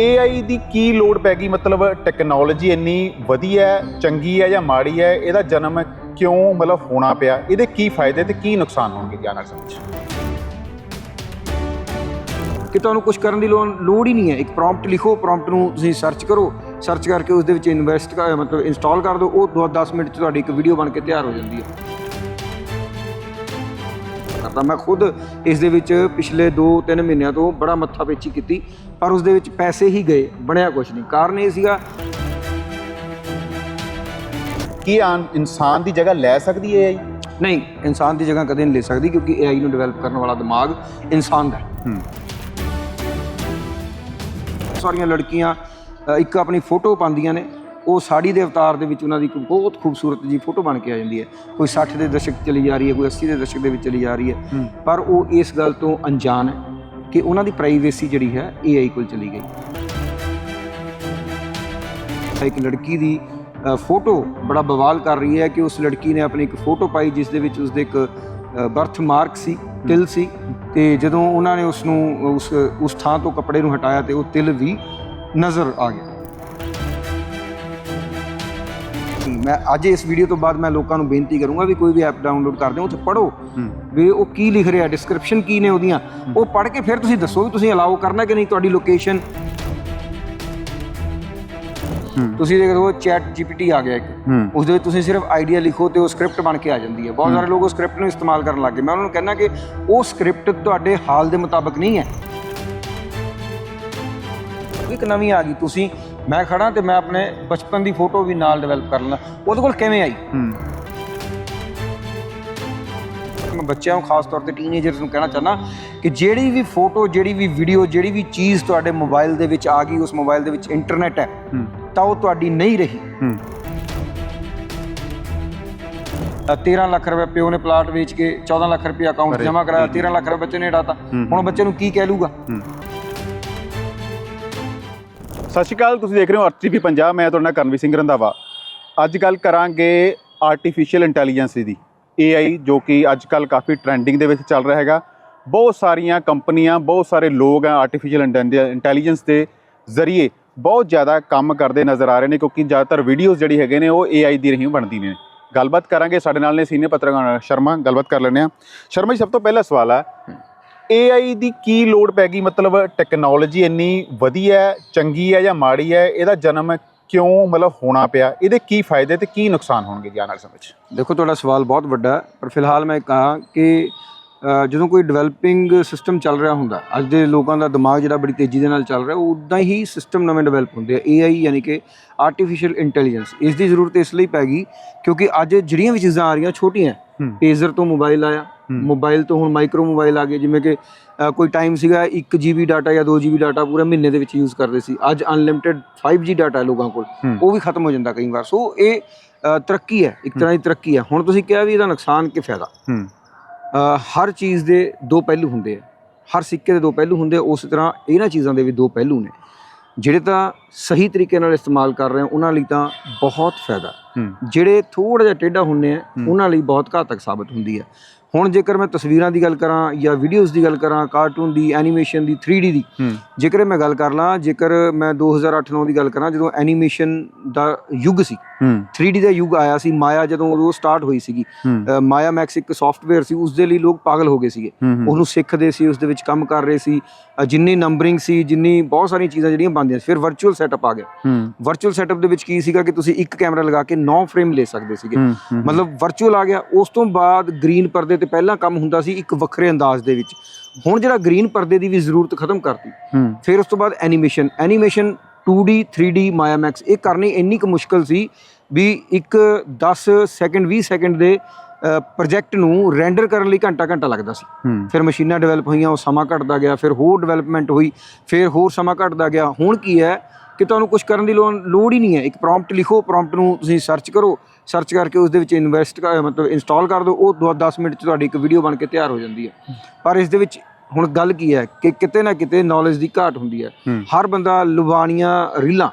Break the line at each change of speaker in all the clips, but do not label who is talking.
AI ਦੀ ਕੀ ਲੋੜ ਪੈ ਗਈ? ਮਤਲਬ ਟੈਕਨੋਲੋਜੀ ਇੰਨੀ ਵਧੀਆ ਹੈ, ਚੰਗੀ ਹੈ ਜਾਂ ਮਾੜੀ ਹੈ ਇਹਦਾ ਜਨਮ ਕਿਉਂ ਮਤਲਬ ਹੋਣਾ ਪਿਆ? ਇਹਦੇ ਕੀ ਫਾਇਦੇ ਤੇ ਕੀ ਨੁਕਸਾਨ ਹੋਣਗੇ ਨਾਲ ਸਮਝ
ਕਿ ਤੁਹਾਨੂੰ ਕੁਝ ਕਰਨ ਦੀ ਲੋੜ ਲੋੜ ਹੀ ਨਹੀਂ ਹੈ। ਇੱਕ ਪ੍ਰੌਂਪਟ ਲਿਖੋ ਪ੍ਰੌਂਪਟ ਨੂੰ ਤੁਸੀਂ ਸਰਚ ਕਰੋ ਸਰਚ ਕਰਕੇ ਉਸ ਦੇ ਵਿੱਚ ਇਨਵੈਸਟ ਮਤਲਬ ਇੰਸਟਾਲ ਕਰ ਦਿਓ। ਉਹ 10 ਮਿੰਟ 'ਚ ਤੁਹਾਡੀ ਇੱਕ ਵੀਡੀਓ ਬਣ ਕੇ ਤਿਆਰ ਹੋ ਜਾਂਦੀ ਹੈ। ਕਰਦਾ। ਮੈਂ ਖੁਦ ਇਸ ਦੇ ਵਿੱਚ ਪਿਛਲੇ 2-3 ਮਹੀਨਿਆਂ ਤੋਂ ਬੜਾ ਮੱਥਾ ਪੇਚੀ ਕੀਤੀ ਪਰ ਉਸ ਦੇ ਵਿੱਚ ਪੈਸੇ ਹੀ ਗਏ ਬਣਿਆ ਕੁਝ ਨਹੀਂ। ਕਾਰਨ ਇਹ ਸੀਗਾ
ਕੀ ਆਨ ਇਨਸਾਨ ਦੀ ਜਗ੍ਹਾ ਲੈ ਸਕਦੀ ਹੈ AI
ਨਹੀਂ ਇਨਸਾਨ ਦੀ ਜਗ੍ਹਾ ਕਦੇ ਨਹੀਂ ਲੈ ਸਕਦੀ ਕਿਉਂਕਿ AI ਨੂੰ ਡਿਵੈਲਪ ਕਰਨ ਵਾਲਾ ਦਿਮਾਗ ਇਨਸਾਨ ਦਾ ਹੈ। ਸਾਰੀਆਂ ਲੜਕੀਆਂ ਅ, ਇੱਕ ਆਪਣੀ ਫੋਟੋ ਪਾਉਂਦੀਆਂ ਨੇ ਉਹ ਸਾੜੀ ਦੇ ਅਵਤਾਰ ਦੇ ਵਿੱਚ ਉਹਨਾਂ ਦੀ ਇੱਕ ਬਹੁਤ ਖੂਬਸੂਰਤ ਜੀ ਫੋਟੋ ਬਣ ਕੇ ਆ ਜਾਂਦੀ ਹੈ। ਕੋਈ 60 ਦੇ ਦਸ਼ਕ ਚਲੀ ਜਾ ਰਹੀ ਹੈ ਕੋਈ 80 ਦੇ ਦਸ਼ਕ ਦੇ ਵਿੱਚ ਚਲੀ ਜਾ ਰਹੀ ਹੈ। ਪਰ ਉਹ ਇਸ ਗੱਲ ਤੋਂ ਅਣਜਾਣ ਹੈ ਕਿ ਉਹਨਾਂ ਦੀ ਪ੍ਰਾਈਵੇਸੀ ਜਿਹੜੀ ਹੈ AI ਕੋਲ ਚਲੀ ਗਈ। ਇੱਕ ਲੜਕੀ ਦੀ ਫੋਟੋ ਬੜਾ ਬਵਾਲ ਕਰ ਰਹੀ ਹੈ ਕਿ ਉਸ ਲੜਕੀ ਨੇ ਆਪਣੀ ਇੱਕ ਫੋਟੋ ਪਾਈ ਜਿਸ ਦੇ ਵਿੱਚ ਉਸਦੇ ਇੱਕ ਬਰਥ ਮਾਰਕ ਸੀ ਤਿਲ ਸੀ ਤੇ ਜਦੋਂ ਉਹਨਾਂ ਨੇ ਉਸ ਨੂੰ ਉਸ ਉਸ ਥਾਂ ਤੋਂ ਕੱਪੜੇ ਨੂੰ ਹਟਾਇਆ ਤੇ ਉਹ ਤਿਲ ਵੀ ਨਜ਼ਰ ਆ ਗਿਆ। ਮੈਂ ਅੱਜ ਇਸ ਵੀਡੀਓ ਤੋਂ ਬਾਅਦ ਮੈਂ ਲੋਕਾਂ ਨੂੰ ਬੇਨਤੀ ਕਰੂੰਗਾ ਵੀ ਕੋਈ ਵੀ ਐਪ ਡਾਊਨਲੋਡ ਕਰਦੇ ਹੋ ਉੱਥੇ ਪੜੋ ਵੀ ਉਹ ਕੀ ਲਿਖ ਰਿਹਾ ਡਿਸਕ੍ਰਿਪਸ਼ਨ ਕੀ ਨੇ ਉਹਦੀਆਂ। ਉਹ ਪੜ੍ਹ ਕੇ ਫਿਰ ਤੁਸੀਂ ਦੱਸੋ ਵੀ ਤੁਸੀਂ ਅਲਾਉ ਕਰਨਾ ਕਿ ਨਹੀਂ ਤੁਹਾਡੀ ਲੋਕੇਸ਼ਨ ਤੁਸੀਂ ਦੇਖੋ ਚੈਟ ਜੀਪੀਟੀ ਆ ਗਿਆ ਇੱਕ। ਉਸ ਦੇ ਵਿੱਚ ਤੁਸੀਂ ਸਿਰਫ ਆਈਡੀਆ ਲਿਖੋ ਤੇ ਉਹ ਸਕ੍ਰਿਪਟ ਬਣ ਕੇ ਆ ਜਾਂਦੀ ਹੈ। ਬਹੁਤ ਸਾਰੇ ਲੋਕ ਉਹ ਸਕ੍ਰਿਪਟ ਨੂੰ ਇਸਤੇਮਾਲ ਕਰਨ ਲੱਗ ਗਏ। ਮੈਂ ਉਹਨਾਂ ਨੂੰ ਕਹਿੰਦਾ ਕਿ ਉਹ ਸਕ੍ਰਿਪਟ ਤੁਹਾਡੇ ਹਾਲ ਦੇ ਮੁਤਾਬਕ ਨਹੀਂ ਹੈ। ਇੱਕ ਨਵੀਂ ਆ ਗਈ। ਤੁਸੀਂ ਮੈਂ ਖੜਾ ਤੇ ਮੈਂ ਆਪਣੇ ਬਚਪਨ ਦੀ ਫੋਟੋ ਵੀ ਨਾਲ ਡਿਵੈਲਪ ਕਰ ਲਾਂ ਉਹਦੇ ਕੋਲ ਕਿਵੇਂ ਆਈ? ਮੈਂ ਬੱਚਿਆਂ ਨੂੰ ਖਾਸ ਤੌਰ ਤੇ ਟੀਨੇਜਰਸ ਨੂੰ ਕਹਿਣਾ ਚਾਹਨਾ ਕਿ ਜਿਹੜੀ ਵੀ ਫੋਟੋ ਜਿਹੜੀ ਵੀ ਵੀਡੀਓ ਜਿਹੜੀ ਵੀ ਚੀਜ਼ ਤੁਹਾਡੇ ਮੋਬਾਈਲ ਦੇ ਵਿੱਚ ਆ ਗਈ ਉਸ ਮੋਬਾਈਲ ਦੇ ਵਿੱਚ ਇੰਟਰਨੈਟ ਹੈ ਤਾਂ ਉਹ ਤੁਹਾਡੀ ਨਹੀਂ ਰਹੀ।
ਹੂੰ।
ਤਾਂ 13 ਲੱਖ ਰੁਪਏ ਪਿਓ ਨੇ ਪਲਾਟ ਵੇਚ ਕੇ 14 ਲੱਖ ਰੁਪਏ ਅਕਾਊਂਟ ਜਮ੍ਹਾਂ ਕਰਾਇਆ
ਜੀ,
13 ਲੱਖ ਰੁਪਏ ਬੱਚੇ ਨੇ
ਹੂੰ।
ਹੁਣ ਬੱਚੇ ਨੂੰ ਕੀ ਕਹਿ ਲੂਗਾ
ਸਤਿ ਸ਼੍ਰੀ ਅਕਾਲ, ਤੁਸੀਂ ਦੇਖ ਰਹੇ ਹੋ ਆਰਟੀਵੀ ਪੰਜਾਬ, ਮੈਂ ਤੁਹਾਡਾ ਕਰਨਵੀ ਸਿੰਘ ਰੰਧਾਵਾ। ਅੱਜ ਗੱਲ ਕਰਾਂਗੇ ਆਰਟੀਫੀਸ਼ੀਅਲ ਇੰਟੈਲੀਜੈਂਸ ਦੀ AI ਜੋ ਕਿ ਅੱਜ ਕੱਲ ਕਾਫੀ ਟ੍ਰੈਂਡਿੰਗ ਦੇ ਵਿੱਚ ਚੱਲ ਰਿਹਾ ਹੈਗਾ। ਬਹੁਤ ਸਾਰੀਆਂ ਕੰਪਨੀਆਂ, ਬਹੁਤ ਸਾਰੇ ਲੋਕ ਆ ਆਰਟੀਫੀਸ਼ੀਅਲ ਇੰਟੈਲੀਜੈਂਸ ਦੇ ਜ਼ਰੀਏ ਬਹੁਤ ਜ਼ਿਆਦਾ ਕੰਮ ਕਰਦੇ ਨਜ਼ਰ ਆ ਰਹੇ ਨੇ, ਕਿਉਂਕਿ ਜ਼ਿਆਦਾਤਰ ਵੀਡੀਓਜ਼ ਜਿਹੜੀ ਹੈਗੇ ਨੇ, ਉਹ AI ਦੀ ਰਹੀ ਬਣਦੀ ਨੇ। ਗੱਲਬਾਤ ਕਰਾਂਗੇ ਸਾਡੇ ਨਾਲ ਨੇ ਸੀਨੀਅਰ ਪੱਤਰਕਾਰ ਸ਼ਰਮਾ, ਗੱਲਬਾਤ ਕਰ ਲੈਂਦੇ ਆ ਸ਼ਰਮਾ ਜੀ, ਸਭ ਤੋਂ ਪਹਿਲਾ ਸਵਾਲ ਹੈ AI ਦੀ ਕੀ ਲੋੜ ਪੈ ਗਈ ਮਤਲਬ ਟੈਕਨੋਲੋਜੀ ਇੰਨੀ ਵਧੀਆ ਚੰਗੀ ਹੈ ਜਾਂ ਮਾੜੀ ਹੈ ਇਹਦਾ ਜਨਮ ਕਿਉਂ ਮਤਲਬ ਹੋਣਾ ਪਿਆ ਇਹਦੇ ਕੀ ਫਾਇਦੇ ਤੇ ਕੀ ਨੁਕਸਾਨ ਹੋਣਗੇ ਜਾਣ ਨਾਲ ਸਮਝ
ਦੇਖੋ ਤੁਹਾਡਾ ਸਵਾਲ ਬਹੁਤ ਵੱਡਾ ਹੈ ਪਰ ਫਿਲਹਾਲ ਮੈਂ ਕਹਾਂ ਕਿ ਜਦੋਂ ਕੋਈ ਡਿਵੈਲਪਿੰਗ ਸਿਸਟਮ ਚੱਲ ਰਿਹਾ ਹੁੰਦਾ ਅੱਜ ਦੇ ਲੋਕਾਂ ਦਾ ਦਿਮਾਗ ਜਿਹੜਾ ਬੜੀ ਤੇਜ਼ੀ ਦੇ ਨਾਲ ਚੱਲ ਰਿਹਾ ਉਦਾਂ ਹੀ ਸਿਸਟਮ ਨਵੇਂ ਡਿਵੈਲਪ ਹੁੰਦੇ ਆ AI ਯਾਨੀ ਕਿ ਆਰਟੀਫੀਸ਼ੀਅਲ ਇੰਟੈਲੀਜੈਂਸ ਇਸ ਦੀ ਜ਼ਰੂਰਤ ਇਸ ਲਈ ਪੈ ਗਈ ਕਿਉਂਕਿ ਅੱਜ ਜਿਹੜੀਆਂ ਵੀ ਚੀਜ਼ਾਂ ਆ ਰਹੀਆਂ ਛੋਟੀਆਂ
ਹੂੰ।
ਪੇਜ਼ਰ ਤੋਂ ਮੋਬਾਈਲ ਆਇਆ। ਮੋਬਾਈਲ ਤੋਂ ਹੁਣ ਮਾਈਕਰੋ ਮੋਬਾਈਲ ਆ ਗਏ ਜਿਵੇਂ ਕਿ ਕੋਈ ਟਾਈਮ ਸੀਗਾ 1 GB ਡਾਟਾ ਜਾਂ 2 GB ਡਾਟਾ ਪੂਰੇ ਮਹੀਨੇ ਦੇ ਵਿੱਚ ਯੂਜ਼ ਕਰਦੇ ਸੀ। ਅੱਜ ਅਨਲਿਮਿਟਿਡ 5G ਡਾਟਾ ਹੈ ਲੋਕਾਂ ਕੋਲ। ਉਹ ਵੀ ਖਤਮ ਹੋ ਜਾਂਦਾ ਕਈ ਵਾਰ। ਸੋ ਇਹ ਤਰੱਕੀ ਹੈ ਇੱਕ ਤਰ੍ਹਾਂ ਦੀ ਤਰੱਕੀ ਹੈ। ਹੁਣ ਤੁਸੀਂ ਕਿਹਾ ਵੀ ਇਹਦਾ ਨੁਕਸਾਨ ਕਿ ਫਾਇਦਾ? ਹਰ ਚੀਜ਼ ਦੇ ਦੋ ਪਹਿਲੂ ਹੁੰਦੇ ਆ। ਹਰ ਸਿੱਕੇ ਦੇ ਦੋ ਪਹਿਲੂ ਹੁੰਦੇ ਆ। ਉਸੇ ਤਰ੍ਹਾਂ ਇਹਨਾਂ ਚੀਜ਼ਾਂ ਦੇ ਵੀ ਦੋ ਪਹਿਲੂ ਨੇ। ਜਿਹੜੇ ਤਾਂ ਸਹੀ ਤਰੀਕੇ ਨਾਲ ਇਸਤੇਮਾਲ ਕਰ ਰਹੇ ਆ ਉਹਨਾਂ ਲਈ ਤਾਂ ਬਹੁਤ ਫਾਇਦਾ। ਜਿਹੜੇ ਥੋੜਾ ਜਿਹਾ ਟੇਢਾ ਹੁੰਨੇ ਆ। ਉਹਨਾਂ ਲਈ ਬਹੁਤ ਘਾਤਕ ਸਾਬਤ ਹੁੰਦੀ ਹੈ ਹੁਣ ਜੇਕਰ ਮੈਂ ਤਸਵੀਰਾਂ ਦੀ ਗੱਲ ਕਰਾਂ ਜਾਂ ਵੀਡੀਓਜ਼ ਦੀ ਗੱਲ ਕਰਾਂ ਕਾਰਟੂਨ ਦੀ ਐਨੀਮੇਸ਼ਨ ਦੀ 3D ਦੀ ਜੇਕਰ ਮੈਂ ਗੱਲ ਕਰ ਲਾਂ ਜੇਕਰ ਮੈਂ 2008-9 ਦੀ ਗੱਲ ਕਰਾਂ ਜਦੋਂ ਐਨੀਮੇਸ਼ਨ ਦਾ ਯੁੱਗ ਸੀ
ਹੂੰ।
3D ਦਾ ਯੁੱਗ ਆਇਆ ਸੀ ਮਾਇਆ ਜਦੋਂ ਉਹ ਸਟਾਰਟ ਹੋਈ ਸੀਗੀ ਮਾਇਆ ਮੈਕਸ ਇੱਕ ਸੌਫਟਵੇਅਰ ਸੀ ਉਸ ਦੇ ਲਈ ਲੋਕ ਪਾਗਲ ਹੋ ਗਏ ਸੀਗੇ। ਉਹਨੂੰ ਸਿੱਖਦੇ ਸੀ ਉਸ ਦੇ ਵਿੱਚ ਕੰਮ ਕਰ ਰਹੇ ਸੀ ਜਿੰਨੀ ਨੰਬਰਿੰਗ ਸੀ ਜਿੰਨੀ ਬਹੁਤ ਸਾਰੀਆਂ ਚੀਜ਼ਾਂ ਜਿਹੜੀਆਂ ਬਣਦੀਆਂ ਸੀ ਫਿਰ ਵਰਚੁਅਲ ਸੈਟਅਪ ਆ ਗਿਆ। ਵਰਚੁਅਲ ਸੈਟਅਪ ਦੇ ਵਿੱਚ ਕੀ ਸੀਗਾ ਕਿ ਤੁਸੀਂ ਇੱਕ ਕੈਮਰਾ ਲਗਾ ਕੇ 9 ਫਰੇਮ ਲੈ ਸਕਦੇ ਸੀਗੇ। ਮਤਲਬ ਵਰਚੁਅਲ ਆ ਗਿਆ ਉਸ ਤੋਂ ਬਾਅਦ ਗ੍ਰੀਨ ਪਰਦੇ ਤੇ ਪਹਿਲਾਂ ਕੰਮ ਹੁੰਦਾ ਸੀ ਇੱਕ ਵੱਖਰੇ ਅੰਦਾਜ਼ ਦੇ ਵਿੱਚ। ਹੁਣ ਜਿਹੜਾ ਗ੍ਰੀਨ ਪਰਦੇ ਦੀ ਵੀ ਜ਼ਰੂਰਤ ਖਤਮ ਕਰਤੀ। ਫਿਰ ਉਸ ਤੋਂ ਬਾਅਦ ਐਨੀਮੇਸ਼ਨ। ਐਨੀਮੇਸ਼ਨ 2D 3D ਮਾਇਆ ਮੈਕਸ। ਇਹ ਕਰਨੀ ਇੰਨੀ ਕੁ ਮੁਸ਼ਕਲ ਸੀ ਵੀ ਇੱਕ 10 ਸੈਕਿੰਡ 20 ਸੈਕਿੰਡ ਦੇ ਪ੍ਰੋਜੈਕਟ ਨੂੰ ਰੈਂਡਰ ਕਰਨ ਲਈ ਘੰਟਾ ਘੰਟਾ ਲੱਗਦਾ ਸੀ। ਫਿਰ ਮਸ਼ੀਨਾਂ ਡਿਵੈਲਪ ਹੋਈਆਂ ਉਹ ਸਮਾਂ ਘਟਦਾ ਗਿਆ ਫਿਰ ਹੋਰ ਡਿਵੈਲਪਮੈਂਟ ਹੋਈ ਫਿਰ ਹੋਰ ਸਮਾਂ ਘਟਦਾ ਗਿਆ। ਹੁਣ ਕੀ ਹੈ ਕਿ ਤੁਹਾਨੂੰ ਕੁਝ ਕਰਨ ਦੀ ਲੋੜ ਹੀ ਨਹੀਂ ਹੈ। ਇੱਕ ਪ੍ਰੌਂਪਟ ਲਿਖੋ ਪ੍ਰੌਂਪਟ ਨੂੰ ਤੁਸੀਂ ਸਰਚ ਕਰੋ। ਸਰਚ ਕਰਕੇ ਉਸ ਦੇ ਵਿੱਚ ਇਨਵੈਸਟ ਮਤਲਬ ਇੰਸਟਾਲ ਕਰ ਦਿਓ ਉਹ 10 ਮਿੰਟ 'ਚ ਤੁਹਾਡੀ ਇੱਕ ਵੀਡੀਓ ਬਣ ਕੇ ਤਿਆਰ ਹੋ ਜਾਂਦੀ ਹੈ। ਪਰ ਇਸ ਦੇ ਵਿੱਚ ਹੁਣ ਗੱਲ ਕੀ ਹੈ ਕਿ ਕਿਤੇ ਨਾ ਕਿਤੇ ਨੌਲੇਜ ਦੀ ਘਾਟ ਹੁੰਦੀ ਹੈ। ਹਰ ਬੰਦਾ ਲੁਬਾਨੀਆਂ ਰੀਲਾਂ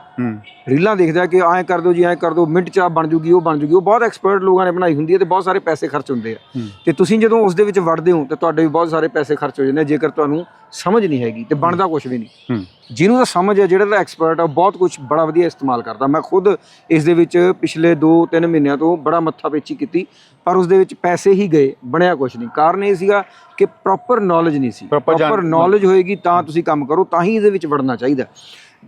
ਰੀਲਾਂ ਦੇਖਦਾ ਕਿ ਐਂ ਕਰ ਦਿਓ ਜੀ ਐਂ ਕਰ ਦਿਓ ਮਿੰਟ ਚ ਆ ਬਣ ਜੂਗੀ ਉਹ ਬਣ ਜੂਗੀ। ਉਹ ਬਹੁਤ ਐਕਸਪਰਟ ਲੋਕਾਂ ਨੇ ਬਣਾਈ ਹੁੰਦੀ ਹੈ ਤੇ ਬਹੁਤ ਸਾਰੇ ਪੈਸੇ ਖਰਚ ਹੁੰਦੇ ਆ। ਤੇ ਤੁਸੀਂ ਜਦੋਂ ਉਸ ਦੇ ਵਿੱਚ ਵੜਦੇ ਹੋ ਤੇ ਤੁਹਾਡੇ ਵੀ ਬਹੁਤ ਸਾਰੇ ਪੈਸੇ ਖਰਚ ਹੋ ਜਾਂਦੇ ਆ। ਜੇਕਰ ਤੁਹਾਨੂੰ ਸਮਝ ਨਹੀਂ ਹੈਗੀ ਤੇ ਬਣਦਾ ਕੁਝ ਵੀ ਨਹੀਂ। ਜਿਹਨੂੰ ਤਾਂ ਸਮਝ ਹੈ ਜਿਹੜਾ ਤਾਂ ਐਕਸਪਰਟ ਆ ਬਹੁਤ ਕੁਝ ਬੜਾ ਵਧੀਆ ਇਸਤੇਮਾਲ ਕਰਦਾ। ਮੈਂ ਖੁਦ ਇਸ ਦੇ ਵਿੱਚ ਪਿਛਲੇ 2-3 ਮਹੀਨਿਆਂ ਤੋਂ ਬੜਾ ਮੱਥਾ ਪੇਚੀ ਕੀਤੀ ਪਰ ਉਸ ਦੇ ਵਿੱਚ ਪੈਸੇ ਹੀ ਗਏ ਬਣਿਆ ਕੁਝ ਨਹੀਂ। ਕਾਰਨ ਇਹ ਸੀਗਾ ਕਿ ਪ੍ਰੋਪਰ ਨੌਲੇਜ ਨਹੀਂ ਸੀ। ਪ੍ਰੋਪਰ ਨੌਲੇਜ ਹੋਏਗੀ ਤਾਂ ਤੁਸੀਂ ਕੰਮ ਕਰੋ ਤਾਂ ਹੀ ਇਹਦੇ ਵਿੱਚ ਵੜਨਾ ਚਾਹੀਦਾ।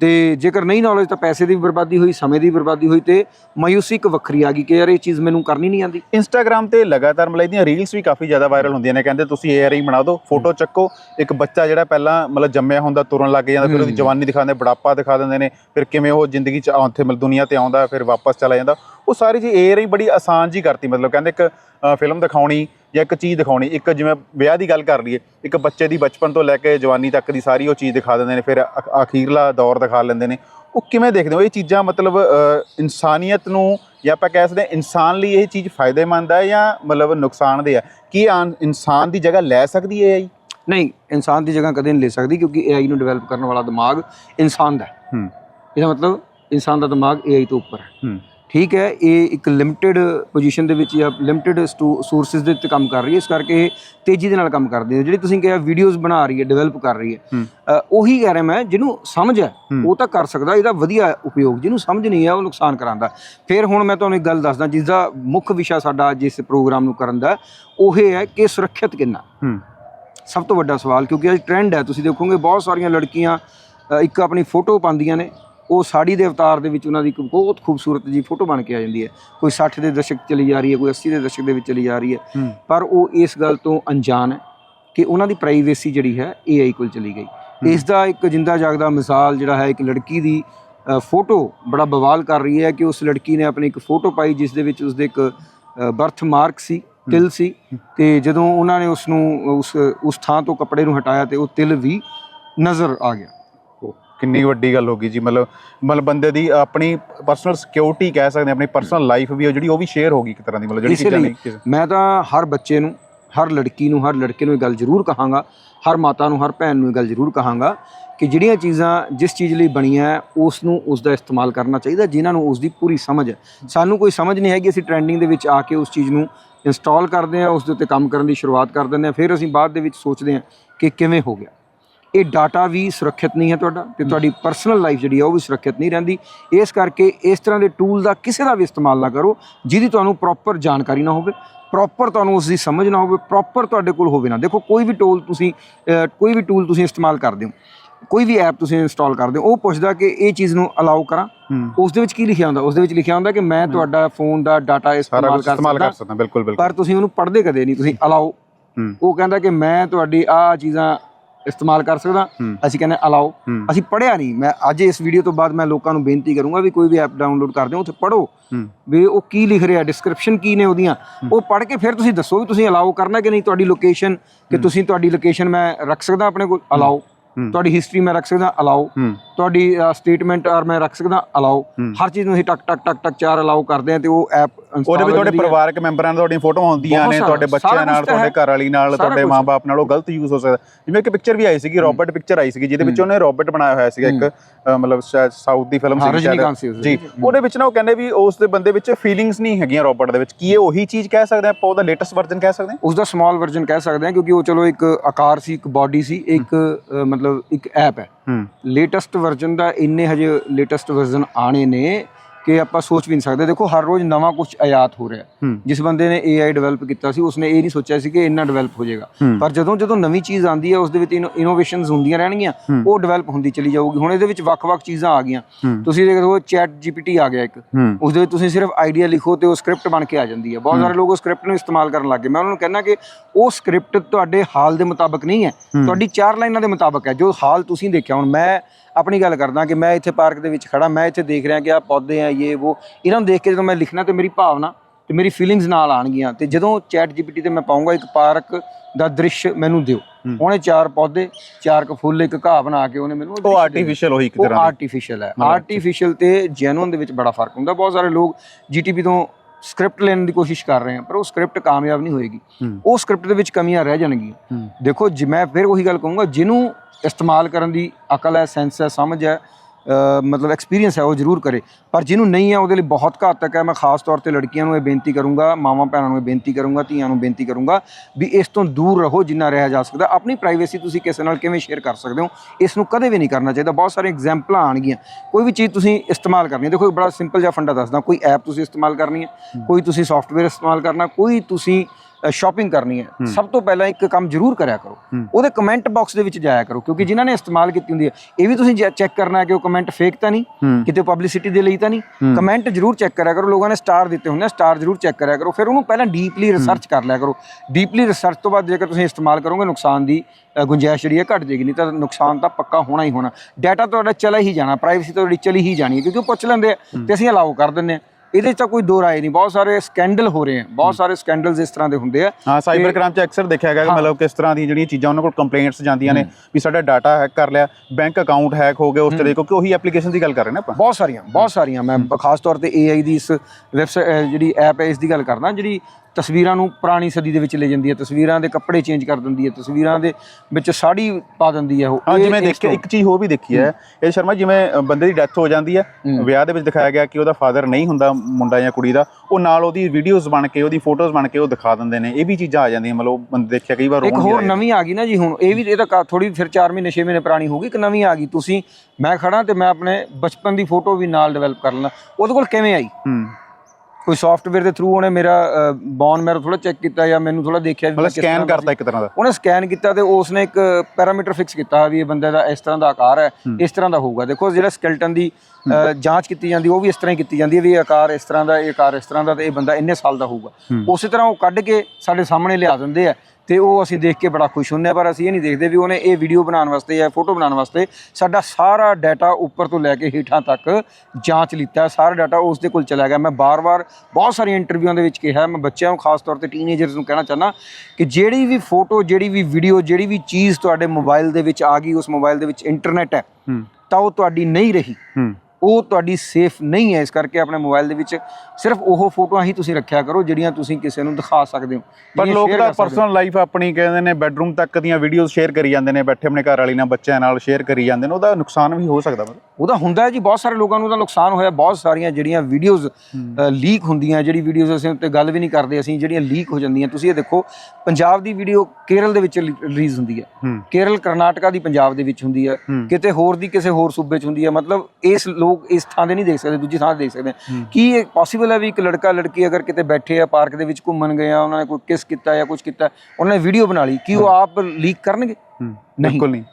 ਤੇ ਜੇਕਰ ਨਹੀਂ ਨੌਲੇਜ ਤਾਂ ਪੈਸੇ ਦੀ ਬਰਬਾਦੀ ਹੋਈ ਸਮੇਂ ਦੀ ਬਰਬਾਦੀ ਹੋਈ ਤੇ ਮਾਯੂਸੀ ਇੱਕ ਵੱਖਰੀ ਆ ਗਈ ਕਿ ਯਾਰ ਇਹ ਚੀਜ਼ ਮੈਨੂੰ ਕਰਨੀ ਨਹੀਂ ਆਂਦੀ
ਇੰਸਟਾਗ੍ਰam ਤੇ ਲਗਾਤਾਰ ਮਤਲਬ ਇਹਦੀਆਂ ਰੀਲਸ ਵੀ ਕਾਫੀ ਜ਼ਿਆਦਾ ਵਾਇਰਲ ਹੁੰਦੀਆਂ ਨੇ ਕਹਿੰਦੇ ਤੁਸੀਂ ਏਆਰ ਹੀ ਬਣਾ ਦਿਓ ਫੋਟੋ ਚੱਕੋ ਇੱਕ ਬੱਚਾ ਜਿਹੜਾ ਪਹਿਲਾਂ ਮਤਲਬ ਜੰਮਿਆ ਹੁੰਦਾ ਤੁਰਨ ਲੱਗ ਜਾਂਦਾ ਫਿਰ ਉਹਦੀ। ਜਵਾਨੀ ਦਿਖਾਉਂਦੇ ਬੁਢਾਪਾ ਦਿਖਾ ਦਿੰਦੇ ਨੇ ਫਿਰ ਕਿਵੇਂ ਉਹ ਜ਼ਿੰਦਗੀ ਚ ਆਉਂਥੇ ਮਤਲਬ ਦੁਨੀਆ ਤੇ ਆਉਂਦਾ ਫਿਰ ਵਾਪਸ ਚਲਾ ਜਾਂਦਾ। ਉਹ ਸਾਰੀ ਜੀ ਏਆਰ ਹੀ ਬੜੀ ਆਸਾਨ ਜੀ ਕਰਤੀ ਮਤਲਬ ਕਹਿੰਦੇ ਇੱਕ ਫਿਲਮ ਦਿਖਾਉਣੀ ਜਾਂ ਇੱਕ ਚੀਜ਼ ਦਿਖਾਉਣੀ ਇੱਕ ਜਿਵੇਂ ਵਿਆਹ ਦੀ ਗੱਲ ਕਰ ਲਈਏ ਇੱਕ ਬੱਚੇ ਦੀ ਬਚਪਨ ਤੋਂ ਲੈ ਕੇ ਜਵਾਨੀ ਤੱਕ ਦੀ ਸਾਰੀ ਉਹ ਚੀਜ਼ ਦਿਖਾ ਦਿੰਦੇ ਨੇ ਫਿਰ ਅਖੀਰਲਾ ਦੌਰ ਦਿਖਾ ਲੈਂਦੇ ਨੇ। ਉਹ ਕਿਵੇਂ ਦੇਖਦੇ ਹੋ? ਇਹ ਚੀਜ਼ਾਂ ਮਤਲਬ ਇਨਸਾਨੀਅਤ ਨੂੰ ਜਾਂ ਆਪਾਂ ਕਹਿ ਸਕਦੇ ਹਾਂ ਇਨਸਾਨ ਲਈ ਇਹ ਚੀਜ਼ ਫਾਇਦੇਮੰਦ ਹੈ ਜਾਂ ਮਤਲਬ ਨੁਕਸਾਨਦੇਹ ਹੈ ਕੀ ਇਨਸਾਨ ਦੀ ਜਗ੍ਹਾ ਲੈ ਸਕਦੀ ਹੈ ਇਹ
ਨਹੀਂ ਇਨਸਾਨ ਦੀ ਜਗ੍ਹਾ ਕਦੇ ਨਹੀਂ ਲੈ ਸਕਦੀ ਕਿਉਂਕਿ AI ਨੂੰ ਡਿਵੈਲਪ ਕਰਨ ਵਾਲਾ ਦਿਮਾਗ ਇਨਸਾਨ ਦਾ ਹੈ।
ਹੂੰ।
ਇਹਦਾ ਮਤਲਬ ਇਨਸਾਨ ਦਾ ਦਿਮਾਗ AI ਤੋਂ ਉੱਪਰ ਹੈ।
ਹੂੰ।
ਠੀਕ ਹੈ ਇਹ ਇੱਕ ਲਿਮਟਿਡ ਪੋਜੀਸ਼ਨ ਦੇ ਵਿੱਚ ਜਾਂ ਲਿਮਟਿਡ ਸੋਰਸਸ ਦੇ ਉੱਤੇ ਕੰਮ ਕਰ ਰਹੀ ਹੈ ਇਸ ਕਰਕੇ ਇਹ ਤੇਜ਼ੀ ਦੇ ਨਾਲ ਕੰਮ ਕਰਦੀ ਹੈ। ਜਿਹੜੀ ਤੁਸੀਂ ਕਿਹਾ ਵੀਡੀਓਜ਼ ਬਣਾ ਰਹੀ ਹੈ ਡਿਵੈਲਪ ਕਰ ਰਹੀ ਹੈ ਉਹੀ ਕਹਿ ਰਿਹਾ ਮੈਂ ਜਿਹਨੂੰ ਸਮਝ ਹੈ। ਉਹ ਤਾਂ ਕਰ ਸਕਦਾ ਇਹਦਾ ਵਧੀਆ ਉਪਯੋਗ ਜਿਹਨੂੰ ਸਮਝ ਨਹੀਂ ਹੈ ਉਹ ਨੁਕਸਾਨ ਕਰਾਂਦਾ ਫਿਰ ਹੁਣ ਮੈਂ ਤੁਹਾਨੂੰ ਇੱਕ ਗੱਲ ਦੱਸਦਾ ਜਿਸ ਦਾ ਮੁੱਖ ਵਿਸ਼ਾ ਸਾਡਾ ਅੱਜ ਇਸ ਪ੍ਰੋਗਰਾਮ ਨੂੰ ਕਰਨ ਦਾ ਉਹ ਹੈ ਕਿ ਸੁਰੱਖਿਅਤ ਕਿੰਨਾ। ਸਭ ਤੋਂ ਵੱਡਾ ਸਵਾਲ ਕਿਉਂਕਿ ਅੱਜ ਟ੍ਰੈਂਡ ਹੈ ਤੁਸੀਂ ਦੇਖੋਗੇ ਬਹੁਤ ਸਾਰੀਆਂ ਲੜਕੀਆਂ ਇੱਕ ਆਪਣੀ ਫੋਟੋ ਪਾਉਂਦੀਆਂ ਨੇ ਉਹ ਸਾੜੀ ਦੇ ਅਵਤਾਰ ਦੇ ਵਿੱਚ ਉਹਨਾਂ ਦੀ ਇੱਕ ਬਹੁਤ ਖੂਬਸੂਰਤ ਜੀ ਫੋਟੋ ਬਣ ਕੇ ਆ ਜਾਂਦੀ ਹੈ। ਕੋਈ 60 ਦੇ ਦਸ਼ਕ ਚਲੀ ਜਾ ਰਹੀ ਹੈ ਕੋਈ 80 ਦੇ ਦਸ਼ਕ ਦੇ ਵਿੱਚ ਚਲੀ ਜਾ ਰਹੀ ਹੈ। ਪਰ ਉਹ ਇਸ ਗੱਲ ਤੋਂ ਅਣਜਾਣ ਹੈ ਕਿ ਉਹਨਾਂ ਦੀ ਪ੍ਰਾਈਵੇਸੀ ਜਿਹੜੀ ਹੈ AI ਕੋਲ ਚਲੀ ਗਈ। ਇਸ ਦਾ ਇੱਕ ਜਿੰਦਾ ਜਾਗਦਾ ਮਿਸਾਲ ਜਿਹੜਾ ਹੈ ਇੱਕ ਲੜਕੀ ਦੀ ਫੋਟੋ ਬੜਾ ਬਵਾਲ ਕਰ ਰਹੀ ਹੈ ਕਿ ਉਸ ਲੜਕੀ ਨੇ ਆਪਣੀ ਇੱਕ ਫੋਟੋ ਪਾਈ ਜਿਸ ਦੇ ਵਿੱਚ ਉਸਦੇ ਇੱਕ ਬਰਥ ਮਾਰਕ ਸੀ ਤਿਲ ਸੀ ਤੇ ਜਦੋਂ ਉਹਨਾਂ ਨੇ ਉਸ ਨੂੰ ਉਸ ਉਸ ਥਾਂ ਤੋਂ ਕੱਪੜੇ ਨੂੰ ਹਟਾਇਆ ਤੇ ਉਹ ਤਿਲ ਵੀ ਨਜ਼ਰ ਆ ਗਿਆ।
ਕਿੰਨੀ ਵੱਡੀ ਗੱਲ ਹੋ ਗਈ ਜੀ। ਮਤਲਬ ਮਤਲਬ ਬੰਦੇ ਦੀ ਆਪਣੀ ਪਰਸਨਲ ਸਿਕਿਉਰਿਟੀ ਕਹਿ ਸਕਦੇ ਆਪਣੀ ਪਰਸਨਲ ਲਾਈਫ ਵੀ ਉਹ ਜਿਹੜੀ ਉਹ ਵੀ ਸ਼ੇਅਰ ਹੋ ਗਈ ਇੱਕ ਤਰ੍ਹਾਂ ਦੀ ਮਤਲਬ ਜਿਹੜੀ ਚੀਜ਼ਾਂ ਨਹੀਂ
ਮੈਂ ਤਾਂ ਹਰ ਬੱਚੇ ਨੂੰ ਹਰ ਲੜਕੀ ਨੂੰ ਹਰ ਲੜਕੇ ਨੂੰ ਇਹ ਗੱਲ ਜ਼ਰੂਰ ਕਹਾਂਗਾ ਹਰ ਮਾਤਾ ਨੂੰ ਹਰ ਭੈਣ ਨੂੰ ਇਹ ਗੱਲ ਜ਼ਰੂਰ ਕਹਾਂਗਾ ਕਿ ਜਿਹੜੀਆਂ ਚੀਜ਼ਾਂ ਜਿਸ ਚੀਜ਼ ਲਈ ਬਣੀਆਂ ਹੈ, ਉਸ ਨੂੰ ਉਸ ਦਾ ਇਸਤੇਮਾਲ ਕਰਨਾ ਚਾਹੀਦਾ ਜਿਨ੍ਹਾਂ ਨੂੰ ਉਸ ਦੀ ਪੂਰੀ ਸਮਝ ਹੈ। ਸਾਨੂੰ ਕੋਈ ਸਮਝ ਨਹੀਂ ਹੈਗੀ ਅਸੀਂ ਟ੍ਰੈਂਡਿੰਗ ਦੇ ਵਿੱਚ ਆ ਕੇ ਉਸ ਚੀਜ਼ ਨੂੰ ਇੰਸਟਾਲ ਕਰਦੇ ਹਾਂ ਉਸ ਦੇ ਉੱਤੇ ਕੰਮ ਕਰਨ ਦੀ ਸ਼ੁਰੂਆਤ ਕਰ ਦਿੰਦੇ ਹਾਂ ਫਿਰ ਅਸੀਂ ਬਾਅਦ ਦੇ ਵਿੱਚ ਸੋਚਦੇ ਹਾਂ ਕਿ ਕਿਵੇਂ ਹੋ ਗਿਆ। ਇਹ ਡਾਟਾ ਵੀ ਸੁਰੱਖਿਅਤ ਨਹੀਂ ਹੈ ਤੁਹਾਡਾ ਤੇ ਤੁਹਾਡੀ ਪਰਸਨਲ ਲਾਈਫ ਜਿਹੜੀ ਹੈ ਉਹ ਵੀ ਸੁਰੱਖਿਅਤ ਨਹੀਂ ਰਹਿੰਦੀ। ਇਸ ਕਰਕੇ ਇਸ ਤਰ੍ਹਾਂ ਦੇ ਟੂਲ ਦਾ ਕਿਸੇ ਦਾ ਵੀ ਇਸਤੇਮਾਲ ਨਾ ਕਰੋ ਜਿਹਦੀ ਤੁਹਾਨੂੰ ਪ੍ਰੋਪਰ ਜਾਣਕਾਰੀ ਨਾ ਹੋਵੇ ਪ੍ਰੋਪਰ ਤੁਹਾਨੂੰ ਉਸ ਦੀ ਸਮਝ ਨਾ ਹੋਵੇ ਪ੍ਰੋਪਰ ਤੁਹਾਡੇ ਕੋਲ ਹੋਵੇ ਨਾ। ਦੇਖੋ ਕੋਈ ਵੀ ਟੂਲ ਤੁਸੀਂ ਕੋਈ ਵੀ ਟੂਲ ਤੁਸੀਂ ਇਸਤੇਮਾਲ ਕਰਦੇ ਹੋ ਕੋਈ ਵੀ ਐਪ ਤੁਸੀਂ ਇੰਸਟਾਲ ਕਰਦੇ ਹੋ ਉਹ ਪੁੱਛਦਾ ਕਿ ਇਹ ਚੀਜ਼ ਨੂੰ ਅਲਾਉ ਕਰਾਂ। ਉਸ ਦੇ ਵਿੱਚ ਕੀ ਲਿਖਿਆ ਹੁੰਦਾ? ਉਸ ਦੇ ਵਿੱਚ ਲਿਖਿਆ ਹੁੰਦਾ ਕਿ ਮੈਂ ਤੁਹਾਡਾ ਫੋਨ ਦਾ ਡਾਟਾ ਇਸਤੇਮਾਲ ਕਰ ਸਕਦਾ
ਬਿਲਕੁਲ ਬਿਲਕੁਲ।
ਪਰ ਤੁਸੀਂ ਉਹਨੂੰ ਪੜ੍ਹਦੇ ਕਦੇ ਨਹੀਂ ਤੁਸੀਂ ਅਲਾਉ ਉਹ ਕਹਿੰਦਾ ਕਿ ਮੈਂ ਤੁਹਾਡੀ ਆਹ ਚੀਜ਼ਾਂ ਇਸਤੇਮਾਲ ਕਰ ਸਕਦਾ। ਅਸੀਂ ਕਹਿੰਦੇ ਅਲਾਉ
ਹੂੰ।
ਅਸੀਂ ਪੜਿਆ ਨਹੀਂ। ਮੈਂ ਅੱਜ ਇਸ ਵੀਡੀਓ ਤੋਂ ਬਾਅਦ ਮੈਂ ਲੋਕਾਂ ਨੂੰ ਬੇਨਤੀ ਕਰੂੰਗਾ ਵੀ ਕੋਈ ਵੀ ਐਪ ਡਾਊਨਲੋਡ ਕਰਦੇ ਹੋ ਉੱਥੇ ਪੜੋ ਵੀ ਉਹ ਕੀ ਲਿਖ ਰਿਹਾ ਡਿਸਕ੍ਰਿਪਸ਼ਨ ਕੀ ਨੇ ਉਹਦੀਆਂ। ਉਹ ਪੜ੍ਹ ਕੇ ਫਿਰ ਤੁਸੀਂ ਦੱਸੋ ਵੀ ਤੁਸੀਂ ਅਲਾਉ ਕਰਨਾ ਕਿ ਨਹੀਂ ਤੁਹਾਡੀ ਲੋਕੇਸ਼ਨ ਕਿ ਤੁਸੀਂ ਤੁਹਾਡੀ ਲੋਕੇਸ਼ਨ ਮੈਂ ਰੱਖ ਸਕਦਾ ਆਪਣੇ ਕੋਲ? ਅਲਾਉ
ਹੂੰ।
ਤੁਹਾਡੀ ਹਿਸਟਰੀ ਮੈਂ ਰੱਖ ਸਕਦਾ? ਅਲਾਉ
ਹੂੰ।
ਤੁਹਾਡੀ ਸਟੇਟਮੈਂਟ ਔਰ ਮੈਂ ਰੱਖ ਸਕਦਾ ਅਲਾਉ
ਹੂੰ।
ਹਰ ਚੀਜ਼ ਨੂੰ ਅਸੀਂ ਟਕ ਟਕ ਟਕ ਟਕ ਚਾਰ ਅਲਾਉ ਕਰਦੇ ਆ ਤੇ ਉਹ ਐਪ
ਉਹਦੇ ਵਿੱਚ ਤੁਹਾਡੇ ਪਰਿਵਾਰਕ ਮੈਂਬਰਾਂ ਨਾਲ ਤੁਹਾਡੀਆਂ ਫੋਟੋਆਂ ਹੁੰਦੀਆਂ ਨੇ ਤੁਹਾਡੇ ਬੱਚਿਆਂ ਨਾਲ ਤੁਹਾਡੇ। ਘਰ ਵਾਲੀ ਨਾਲ ਤੁਹਾਡੇ। ਮਾਪੇ ਨਾਲ ਉਹ ਗਲਤ ਯੂਜ਼ ਹੋ ਸਕਦਾ। ਜਿਵੇਂ ਇੱਕ ਪਿਕਚਰ ਵੀ ਆਈ ਸੀਗੀ ਰੋਬਟ ਪਿਕਚਰ ਆਈ ਸੀਗੀ ਜਿਹਦੇ ਵਿੱਚ ਉਹਨੇ ਰੋਬਟ ਬਣਾਇਆ ਹੋਇਆ ਸੀਗਾ ਇੱਕ ਮਤਲਬ ਸਾਊਥ ਦੀ ਫਿਲਮ ਸੀਗੀ ਸ਼ਾਇਦ। ਜੀ। ਉਹਦੇ ਵਿੱਚ ਨਾ ਉਹ ਕਹਿੰਦੇ ਵੀ ਉਸ ਦੇ ਬੰਦੇ ਵਿੱਚ ਫੀਲਿੰਗਸ ਨਹੀਂ ਹੈਗੀਆਂ ਰੋਬਟ ਦੇ ਵਿੱਚ। ਕੀ ਇਹ ਉਹੀ ਚੀਜ਼ ਕਹਿ ਸਕਦੇ ਆਪਾਂ ਉਹਦਾ ਲੇਟੈਸਟ ਵਰਜ਼ਨ ਕਹਿ ਸਕਦੇ ਹਾਂ?
ਉਸ ਦਾ ਸਮਾਲ ਵਰਜ਼ਨ ਕਹਿ ਸਕਦੇ ਹਾਂ ਕਿਉਂਕਿ ਉਹ ਚਲੋ ਇੱਕ ਆਕਾਰ ਸੀ ਇੱਕ ਬਾਡੀ ਸੀ ਇੱਕ ਮਤਲਬ ਇੱਕ ਐਪ ਹੂੰ। ਲੇਟੈਸਟ ਵਰਜ਼ਨ ਦਾ ਇੰਨੇ ਹਜੇ ਲੇਟੈਸਟ ਵਰਜ਼ਨ ਆਣੇ ਨੇ। ਕਿ ਆਪਾਂ ਸੋਚ ਵੀ ਨਹੀਂ ਸਕਦੇ। ਦੇਖੋ ਹਰ ਰੋਜ਼ ਨਵਾਂ ਕੁਝ ਆਯਾਤ ਹੋ ਰਿਹਾ ਜਿਸ ਬੰਦੇ ਨੇ AI ਡਿਵੈਲਪ ਕੀਤਾ ਸੀ ਉਸਨੇ ਇਹ ਨਹੀਂ ਸੋਚਿਆ ਸੀ ਕਿ ਇੰਨਾ ਡਿਵੈਲਪ ਹੋ ਜਾਏਗਾ। ਪਰ ਜਦੋਂ ਜਦੋਂ ਨਵੀਂ ਚੀਜ਼ ਆਉਂਦੀ ਹੈ ਉਸ ਦੇ ਵਿੱਚ ਇਨੋਵੇਸ਼ਨਸ ਹੁੰਦੀਆਂ ਰਹਿਣਗੀਆਂ। ਉਹ ਡਿਵੈਲਪ ਹੁੰਦੀ ਚਲੀ ਜਾਊਗੀ। ਹੁਣ ਇਹਦੇ ਵਿੱਚ ਵੱਖ-ਵੱਖ ਚੀਜ਼ਾਂ ਆ ਗਈਆਂ। ਤੁਸੀਂ ਦੇਖੋ ਚੈਟ GPT ਆ ਗਿਆ ਇੱਕ। ਉਸ ਦੇ ਵਿੱਚ ਤੁਸੀਂ ਸਿਰਫ ਆਈਡੀਆ ਲਿਖੋ ਤੇ ਉਹ ਸਕ੍ਰਿਪਟ ਬਣ ਕੇ ਆ ਜਾਂਦੀ ਹੈ। ਬਹੁਤ ਸਾਰੇ ਲੋਕ ਉਹ ਸਕ੍ਰਿਪਟ ਨੂੰ ਇਸਤੇਮਾਲ ਕਰਨ ਲੱਗ ਗਏ। ਮੈਂ ਉਹਨਾਂ ਨੂੰ ਕਹਿੰਦਾ ਕਿ ਉਹ ਸਕ੍ਰਿਪਟ ਤੁਹਾਡੇ ਹਾਲ ਦੇ ਮੁਤਾਬਕ ਨਹੀਂ ਹੈ। ਤੁਹਾਡੀ ਚਾਰ ਲਾਈਨਾਂ ਦੇ ਮੁਤਾਬਕ ਹੈ। ਜੋ ਹਾਲ ਤੁਸੀਂ ਦੇਖਿਆ ਹੁਣ ਮੈਂ ਆਪਣੀ ਗੱਲ ਕਰਦਾ ਕਿ ਮੈਂ ਇੱਥੇ ਪਾਰਕ ਦੇ ਵਿੱਚ ਖੜਾ ਮੈਂ ਇੱਥੇ ਦੇਖ ਰਿਹਾ ਕਿ ਆ ਪੌਦੇ ਆ ਇਹ ਉਹ ਇਹਨਾਂ ਨੂੰ ਦੇਖ ਕੇ ਜਦੋਂ ਮੈਂ ਲਿਖਣਾ ਤੇ ਮੇਰੀ ਭਾਵਨਾ ਤੇ ਮੇਰੀ ਫੀਲਿੰਗਸ ਨਾਲ ਆਣਗੀਆਂ ਤੇ ਜਦੋਂ ਚੈਟ ਜੀਪੀਟੀ ਤੇ ਮੈਂ ਪਾਉਂਗਾ ਇੱਕ ਪਾਰਕ ਦਾ ਦ੍ਰਿਸ਼ ਮੈਨੂੰ ਦਿਓ। ਉਹਨੇ ਚਾਰ ਪੌਦੇ ਚਾਰ ਕ ਫੁੱਲ ਇੱਕ ਘਾਹ ਬਣਾ ਕੇ ਉਹਨੇ ਮੈਨੂੰ
ਉਹ। ਆਰਟੀਫੀਸ਼ੀਅਲ ਉਹੀ ਇੱਕ ਤਰ੍ਹਾਂ
ਆਰਟੀਫੀਸ਼ੀਅਲ ਹੈ। ਆਰਟੀਫੀਸ਼ੀਅਲ ਤੇ ਜੈਨੂਨ ਦੇ ਵਿੱਚ ਬੜਾ ਫ਼ਰਕ ਹੁੰਦਾ। ਬਹੁਤ ਸਾਰੇ ਲੋਕ ਜੀਟੀਪੀ ਤੋਂ ਸਕ੍ਰਿਪਟ ਲੈਣ ਦੀ ਕੋਸ਼ਿਸ਼ ਕਰ ਰਹੇ ਆ ਪਰ ਉਹ ਸਕ੍ਰਿਪਟ ਕਾਮਯਾਬ ਨਹੀਂ ਹੋਏਗੀ।
ਹੂੰ।
ਉਹ ਸਕ੍ਰਿਪਟ ਦੇ ਵਿੱਚ ਕਮੀਆਂ ਰਹਿ ਜਾਣਗੀਆਂ।
ਹੂੰ।
ਦੇਖੋ ਜੇ ਮੈਂ ਫਿਰ ਉਹੀ ਗੱਲ ਕਹੂੰਗਾ ਜਿਹਨੂੰ ਇਸਤੇਮਾਲ ਕਰਨ ਦੀ ਅਕਲ ਹੈ ਸੈਂਸ ਹੈ ਸਮਝ ਹੈ ਮਤਲਬ ਐਕਸਪੀਰੀਅੰਸ ਹੈ ਉਹ ਜ਼ਰੂਰ ਕਰੇ। ਪਰ ਜਿਹਨੂੰ ਨਹੀਂ ਹੈ ਉਹਦੇ ਲਈ ਬਹੁਤ ਘਾਤਕ ਹੈ। ਮੈਂ ਖਾਸ ਤੌਰ ਤੇ ਲੜਕੀਆਂ ਨੂੰ ਇਹ ਬੇਨਤੀ ਕਰੂੰਗਾ ਮਾਵਾਂ ਭੈਣਾਂ ਨੂੰ ਇਹ ਬੇਨਤੀ ਕਰੂੰਗਾ ਧੀਆਂ ਨੂੰ ਬੇਨਤੀ ਕਰੂੰਗਾ ਵੀ ਇਸ ਤੋਂ ਦੂਰ ਰਹੋ ਜਿੰਨਾ ਰਿਹਾ ਜਾ ਸਕਦਾ। ਆਪਣੀ ਪ੍ਰਾਈਵੇਸੀ ਤੁਸੀਂ ਕਿਸੇ ਨਾਲ ਕਿਵੇਂ ਸ਼ੇਅਰ ਕਰ ਸਕਦੇ ਹੋ ਇਸ ਨੂੰ ਕਦੇ ਵੀ ਨਹੀਂ ਕਰਨਾ ਚਾਹੀਦਾ। ਬਹੁਤ ਸਾਰੇ ਐਗਜ਼ਾਮਪਲਾਂ ਆਣਗੀਆਂ ਕੋਈ ਵੀ ਚੀਜ਼ ਤੁਸੀਂ ਇਸਤੇਮਾਲ ਕਰਨੀ ਹੈ। ਦੇਖੋ ਬੜਾ ਸਿੰਪਲ ਜਿਹਾ ਫੰਡਾ ਦੱਸਦਾ। ਕੋਈ ਐਪ ਤੁਸੀਂ ਇਸਤੇਮਾਲ ਕਰਨੀ ਹੈ ਕੋਈ ਤੁਸੀਂ ਸੌਫਟਵੇਅਰ ਇਸਤੇਮਾਲ ਕਰਨਾ ਕੋਈ ਤੁਸੀਂ ਸ਼ਾਪਿੰਗ ਕਰਨੀ ਹੈ। ਸਭ ਤੋਂ ਪਹਿਲਾਂ ਇੱਕ ਕੰਮ ਜ਼ਰੂਰ ਕਰਿਆ ਕਰੋ। ਉਹਦੇ ਕਮੈਂਟ ਬਾਕਸ ਦੇ ਵਿੱਚ ਜਾਇਆ ਕਰੋ ਕਿਉਂਕਿ ਜਿਨ੍ਹਾਂ ਨੇ ਇਸਤੇਮਾਲ ਕੀਤੀ ਹੁੰਦੀ ਹੈ ਇਹ ਵੀ ਤੁਸੀਂ ਚੈੱਕ ਕਰਨਾ ਹੈ ਕਿ ਉਹ ਕਮੈਂਟ ਫੇਕ ਤਾਂ ਨਹੀਂ ਕਿਤੇ ਪਬਲਿਸਿਟੀ ਦੇ ਲਈ ਤਾਂ ਨਹੀਂ। ਕਮੈਂਟ ਜ਼ਰੂਰ ਚੈੱਕ ਕਰਿਆ ਕਰੋ ਲੋਕਾਂ ਨੇ ਸਟਾਰ ਦਿੱਤੇ ਹੁੰਦੇ ਆ ਸਟਾਰ ਜ਼ਰੂਰ ਚੈੱਕ ਕਰਿਆ ਕਰੋ। ਫਿਰ ਉਹਨੂੰ ਪਹਿਲਾਂ ਡੀਪਲੀ ਰਿਸਰਚ ਕਰ ਲਿਆ ਕਰੋ। ਡੀਪਲੀ ਰਿਸਰਚ ਤੋਂ ਬਾਅਦ ਜੇਕਰ ਤੁਸੀਂ ਇਸਤੇਮਾਲ ਕਰੋਗੇ ਨੁਕਸਾਨ ਦੀ ਗੁੰਜਾਇਸ਼ ਜਿਹੜੀ ਹੈ ਘਟ ਜਾਏਗੀ ਨਹੀਂ ਤਾਂ ਨੁਕਸਾਨ ਤਾਂ ਪੱਕਾ ਹੋਣਾ ਹੀ ਹੋਣਾ। ਡਾਟਾ ਤੁਹਾਡਾ ਚਲਾ ਹੀ ਜਾਣਾ ਪ੍ਰਾਈਵੇਸੀ ਤੁਹਾਡੀ ਚਲੀ ਹੀ ਜਾਣੀ ਕਿਉਂਕਿ ਉਹ ਪੁੱਛ ਲੈਂਦੇ ਆ ਤੇ ਅਸੀਂ ਅਲਾਉ ਕਰ ਦਿੰਦੇ ਆ। ਇਹਦੇ 'ਚ ਤਾਂ ਕੋਈ ਦੋ ਰਾਏ ਨਹੀਂ ਬਹੁਤ ਸਾਰੇ ਸਕੈਂਡਲ ਹੋ ਰਹੇ ਆ ਬਹੁਤ ਸਾਰੇ ਸਕੈਂਡਲਸ ਇਸ ਤਰ੍ਹਾਂ ਦੇ ਹੁੰਦੇ ਆ
ਹਾਂ ਸਾਈਬਰ ਕ੍ਰਾਈਮ ਚ ਅਕਸਰ ਦੇਖਿਆ ਗਿਆ ਕਿ ਮਤਲਬ ਕਿਸ ਤਰ੍ਹਾਂ ਦੀ ਜਿਹੜੀਆਂ ਚੀਜ਼ਾਂ ਉਹਨਾਂ ਕੋਲ ਕੰਪਲੇਂਟਸ ਜਾਂਦੀਆਂ ਨੇ ਵੀ ਸਾਡਾ ਡਾਟਾ ਹੈਕ ਕਰ ਲਿਆ ਬੈਂਕ ਅਕਾਊਂਟ ਹੈਕ ਹੋ ਗਿਆ ਉਸ ਤਰ੍ਹਾਂ ਦੇ ਕਿਉਂਕਿ ਉਹੀ ਐਪਲੀਕੇਸ਼ਨ ਦੀ ਗੱਲ ਕਰ ਰਹੇ ਨੇ ਆਪਾਂ।
ਬਹੁਤ ਸਾਰੀਆਂ ਬਹੁਤ ਸਾਰੀਆਂ ਮੈਂ ਖਾਸ ਤੌਰ ਤੇ AI ਦੀ ਇਸ ਵੈਬਸਾਈਟ ਜਿਹੜੀ ਐਪ ਹੈ ਇਸ ਦੀ ਗੱਲ ਕਰਦਾ ਜਿਹੜੀ ਤਸਵੀਰਾਂ ਨੂੰ ਪੁਰਾਣੀ ਸਦੀ ਦੇ ਵਿੱਚ ਲੈ ਜਾਂਦੀ ਹੈ ਤਸਵੀਰਾਂ ਦੇ ਕੱਪੜੇ ਚੇਂਜ ਕਰ ਦਿੰਦੀ ਹੈ ਤਸਵੀਰਾਂ ਦੇ ਵਿੱਚ ਸਾੜੀ ਪਾ ਦਿੰਦੀ ਹੈ ਉਹ।
ਹਾਂ ਜਿਵੇਂ ਦੇਖਿਆ ਇੱਕ ਚੀਜ਼ ਹੋਰ ਵੀ ਦੇਖੀ ਹੈ ਇਹ ਸ਼ਰਮਾ ਜਿਵੇਂ ਬੰਦੇ ਦੀ ਡੈਥ ਹੋ ਜਾਂਦੀ ਹੈ ਵਿਆਹ ਦੇ ਵਿੱਚ ਦਿਖਾਇਆ ਗਿਆ ਕਿ ਉਹਦਾ ਫਾਦਰ ਨਹੀਂ ਹੁੰਦਾ ਮੁੰਡਾ ਜਾਂ ਕੁੜੀ ਦਾ ਉਹ ਨਾਲ ਉਹਦੀ ਵੀਡੀਓਜ਼ ਬਣ ਕੇ ਉਹਦੀ ਫੋਟੋਜ਼ ਬਣ ਕੇ ਉਹ ਦਿਖਾ ਦਿੰਦੇ ਨੇ ਇਹ ਵੀ ਚੀਜ਼ਾਂ ਆ ਜਾਂਦੀਆਂ ਮਤਲਬ ਬੰਦੇ ਦੇਖਿਆ ਕਈ ਵਾਰ
ਇੱਕ ਹੋਰ ਨਵੀਂ ਆ ਗਈ ਨਾ ਜੀ ਹੁਣ ਇਹ ਵੀ ਇਹ ਤਾਂ ਥੋੜੀ ਫਿਰ 4 ਮਹੀਨੇ 6 ਮਹੀਨੇ ਪੁਰਾਣੀ ਹੋ ਗਈ ਇੱਕ ਨਵੀਂ ਆ ਗਈ ਤੁਸੀਂ ਮੈਂ ਖੜਾ ਤੇ ਮੈਂ ਆਪਣੇ ਬਚਪਨ ਦੀ ਫੋਟੋ ਵੀ ਨਾਲ ਡਿਵੈਲਪ ਕਰ ਲੈਣਾ ਉਹਦੇ ਕੋਲ ਕਿਵੇਂ ਆਈ?
ਹੂੰ।
ਕੋਈ ਸੌਫਟਵੇਅਰ ਦੇ ਥਰੂ ਉਹਨੇ ਮੇਰਾ ਬੌਨ ਮੈਰੋ ਥੋੜਾ ਚੈੱਕ ਕੀਤਾ ਜਾਂ ਮੈਨੂੰ ਥੋੜਾ ਦੇਖਿਆ ਵੀ ਮੈਂ
ਮਤਲਬ ਸਕੈਨ ਕਰਤਾ ਇੱਕ ਤਰ੍ਹਾਂ ਦਾ?
ਉਹਨੇ ਸਕੈਨ ਕੀਤਾ ਤੇ ਉਸਨੇ ਇੱਕ ਪੈਰਾਮੀਟਰ ਫਿਕਸ ਕੀਤਾ ਵੀ ਇਹ ਬੰਦੇ ਦਾ ਇਸ ਤਰ੍ਹਾਂ ਦਾ ਆਕਾਰ ਹੈ ਇਸ ਤਰ੍ਹਾਂ ਦਾ ਹੋਊਗਾ। ਦੇਖੋ ਜਿਹੜਾ ਸਕੈਲਟਨ ਦੀ ਜਾਂਚ ਕੀਤੀ ਜਾਂਦੀ ਉਹ ਵੀ ਇਸ ਤਰ੍ਹਾਂ ਹੀ ਕੀਤੀ ਜਾਂਦੀ ਹੈ ਵੀ ਆਕਾਰ ਇਸ ਤਰ੍ਹਾਂ ਦਾ ਇਹ ਆਕਾਰ ਇਸ ਤਰ੍ਹਾਂ ਦਾ ਤੇ ਇਹ ਬੰਦਾ ਇੰਨੇ ਸਾਲ ਦਾ ਹੋਊਗਾ। ਉਸੇ ਤਰ੍ਹਾਂ ਉਹ ਕੱਢ ਕੇ ਸਾਡੇ ਸਾਹਮਣੇ ਲਿਆ ਦਿੰਦੇ ਆ। ਤੇ ਉਹ ਅਸੀਂ ਦੇਖ ਕੇ ਬੜਾ ਖੁਸ਼ ਹੁੰਦੇ ਆ ਪਰ ਅਸੀਂ ਇਹ ਨਹੀਂ ਦੇਖਦੇ ਵੀ ਉਹਨੇ ਇਹ ਵੀਡੀਓ ਬਣਾਉਣ ਵਾਸਤੇ ਜਾਂ ਫੋਟੋ ਬਣਾਉਣ ਵਾਸਤੇ ਸਾਡਾ ਸਾਰਾ ਡਾਟਾ ਉੱਪਰ ਤੋਂ ਲੈ ਕੇ ਹੇਠਾਂ ਤੱਕ ਜਾਂਚ ਲਿੱਤਾ ਸਾਰਾ ਡਾਟਾ ਉਸ ਦੇ ਕੋਲ ਚਲਾ ਗਿਆ। ਮੈਂ ਬਾਰ-ਬਾਰ ਬਹੁਤ ਸਾਰੀਆਂ ਇੰਟਰਵਿਊਆਂ ਦੇ ਵਿੱਚ ਕਿਹਾ ਮੈਂ ਬੱਚਿਆਂ ਨੂੰ ਖਾਸ ਤੌਰ ਤੇ ਟੀਨੇਜਰਸ ਨੂੰ ਕਹਿਣਾ ਚਾਹੁੰਦਾ ਕਿ ਜਿਹੜੀ ਵੀ ਫੋਟੋ ਜਿਹੜੀ ਵੀ ਵੀਡੀਓ ਜਿਹੜੀ ਵੀ ਚੀਜ਼ ਤੁਹਾਡੇ ਮੋਬਾਈਲ ਦੇ ਵਿੱਚ ਆ ਗਈ ਉਸ ਮੋਬਾਈਲ ਦੇ ਵਿੱਚ ਇੰਟਰਨੈਟ ਹੈ ਤਾਂ ਉਹ ਤੁਹਾਡੀ ਨਹੀਂ ਰਹੀ। ਉਹ ਤੁਹਾਡੀ ਸੇਫ ਨਹੀਂ ਹੈ। ਇਸ ਕਰਕੇ ਆਪਣੇ ਮੋਬਾਈਲ ਦੇ ਵਿੱਚ ਸਿਰਫ ਉਹ ਫੋਟੋਆਂ ਹੀ ਤੁਸੀਂ ਰੱਖਿਆ ਕਰੋ ਜਿਹੜੀਆਂ ਤੁਸੀਂ ਕਿਸੇ ਨੂੰ ਦਿਖਾ ਸਕਦੇ ਹੋ।
ਪਰ ਲੋਕ
ਹੋ।
ਪਰਸਨਲ ਲਾਈਫ ਆਪਣੀ ਕਹਿੰਦੇ ਨੇ ਬੈੱਡਰੂਮ ਤੱਕ ਦੀਆਂ ਵੀਡੀਓਜ਼ ਸ਼ੇਅਰ ਕਰੀ ਜਾਂਦੇ ਨੇ ਬੈਠੇ ਆਪਣੇ ਘਰ ਵਾਲੀ ਨਾਲ ਬੱਚਿਆਂ ਨਾਲ ਸ਼ੇਅਰ ਕਰੀ ਜਾਂਦੇ ਨੇ ਉਹਦਾ ਨੁਕਸਾਨ ਵੀ ਹੋ ਸਕਦਾ ਮਤਲਬ।
ਉਹਦਾ ਹੁੰਦਾ ਹੈ ਜੀ ਬਹੁਤ ਸਾਰੇ ਲੋਕਾਂ ਨੂੰ ਉਹਦਾ ਨੁਕਸਾਨ ਹੋਇਆ। ਬਹੁਤ ਸਾਰੀਆਂ ਜਿਹੜੀਆਂ ਵੀਡੀਓਜ਼ ਲੀਕ ਹੁੰਦੀਆਂ ਜਿਹੜੀ ਵੀਡੀਓਜ਼ ਅਸੀਂ ਉੱਤੇ ਗੱਲ ਵੀ ਨਹੀਂ ਕਰਦੇ ਅਸੀਂ ਜਿਹੜੀਆਂ ਲੀਕ ਹੋ ਜਾਂਦੀਆਂ। ਤੁਸੀਂ ਇਹ ਦੇਖੋ ਪੰਜਾਬ ਦੀ ਵੀਡੀਓ ਕੇਰਲ ਦੇ ਵਿੱਚ ਰਿਲੀਜ਼ ਹੁੰਦੀ ਹੈ। ਕੇਰਲ ਕਰਨਾਟਕਾ ਦੀ ਪੰਜਾਬ ਦੇ ਵਿੱਚ ਹੁੰਦੀ ਹੈ।
ਹੂੰ।
ਕਿਤੇ ਹੋਰ ਦੀ ਕਿਸੇ ਹੋਰ ਸੂਬੇ 'ਚ ਹੁੰਦੀ ਹੈ। ਮਤਲਬ ਇਸ ਲੋਕ ਇਸ ਥਾਂ ਦੇ ਨਹੀਂ ਦੇਖ ਸਕਦੇ ਦੂਜੀ ਥਾਂ ਤੇ ਦੇਖ ਸਕਦੇ। ਕੀ ਇਹ ਪੋਸੀਬਲ ਹੈ ਵੀ ਇੱਕ ਲੜਕਾ ਲੜਕੀ ਅਗਰ ਕਿਤੇ ਬੈਠੇ ਆ ਪਾਰਕ ਦੇ ਵਿੱਚ ਘੁੰਮਣ ਗਏ ਆ ਉਹਨਾਂ ਨੇ ਕੋਈ ਕਿਸ ਕੀਤਾ ਜਾਂ ਕੁਝ ਕੀਤਾ ਉਹਨਾਂ ਨੇ ਵੀਡੀਓ ਬਣਾ ਲਈ ਕੀ ਉਹ ਆਪ ਲੀਕ ਕਰਨਗੇ ਨਹੀਂ।
ਬਿਲਕੁਲ ਨਹੀਂ